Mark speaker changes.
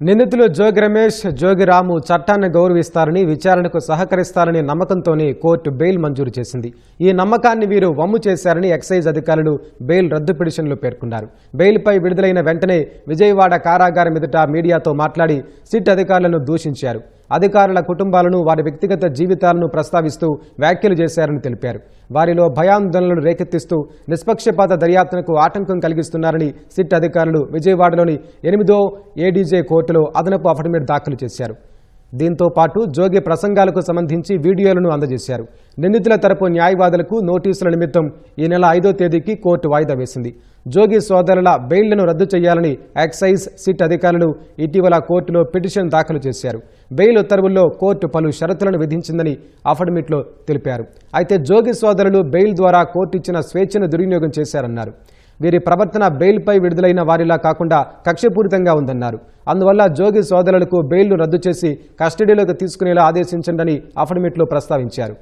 Speaker 1: నిందితులు జోగి రమేష్ జోగి రాము చట్టాన్ని గౌరవిస్తారని విచారణకు సహకరిస్తారనే నమ్మకంతోనే కోర్టు బెయిల్ మంజూరు చేసింది. ఈ నమ్మకాన్ని వీరు వమ్ము చేశారని ఎక్సైజ్ అధికారులు బెయిల్ రద్దు పిటిషన్లో పేర్కొన్నారు. బెయిల్పై విడుదలైన వెంటనే విజయవాడ కారాగారం ఎదుట మీడియాతో మాట్లాడి సిట్ అధికారులను దూషించారు. అధికారుల కుటుంబాలను వారి వ్యక్తిగత జీవితాలను ప్రస్తావిస్తూ వ్యాఖ్యలు చేశారని తెలిపారు. వారిలో భయాందోళనలు రేకెత్తిస్తూ నిష్పక్షపాత దర్యాప్తునకు ఆటంకం కలిగిస్తున్నారని సిట్ అధికారులు విజయవాడలోని ఎనిమిదో ఏడీజే కోర్టులో అదనపు అఫిడవిట్ దాఖలు చేశారు. దీంతో పాటు జోగి ప్రసంగాలకు సంబంధించి వీడియోలను అందజేశారు. నిందితుల తరపు న్యాయవాదులకు నోటీసుల నిమిత్తం ఈ నెల ఐదో తేదీకి కోర్టు వాయిదా వేసింది. జోగి సోదరుల బెయిల్లను రద్దు చేయాలని ఎక్సైజ్ సిట్ అధికారులు ఇటీవల కోర్టులో పిటిషన్ దాఖలు చేశారు. బెయిల్ ఉత్తర్వుల్లో కోర్టు పలు షరతులను విధించిందని అఫిడవిట్లో తెలిపారు. అయితే జోగి సోదరులు బెయిల్ ద్వారా కోర్టు ఇచ్చిన స్వేచ్ఛను దుర్వినియోగం చేశారన్నారు. వీరి ప్రవర్తన బెయిల్పై విడుదలైన వారిలా కాకుండా కక్షపూరితంగా ఉందన్నారు. అందువల్ల జోగి సోదరులకు బెయిల్ను రద్దు చేసి కస్టడీలోకి తీసుకునేలా ఆదేశించండి అఫిడవిట్లో ప్రస్తావించారు.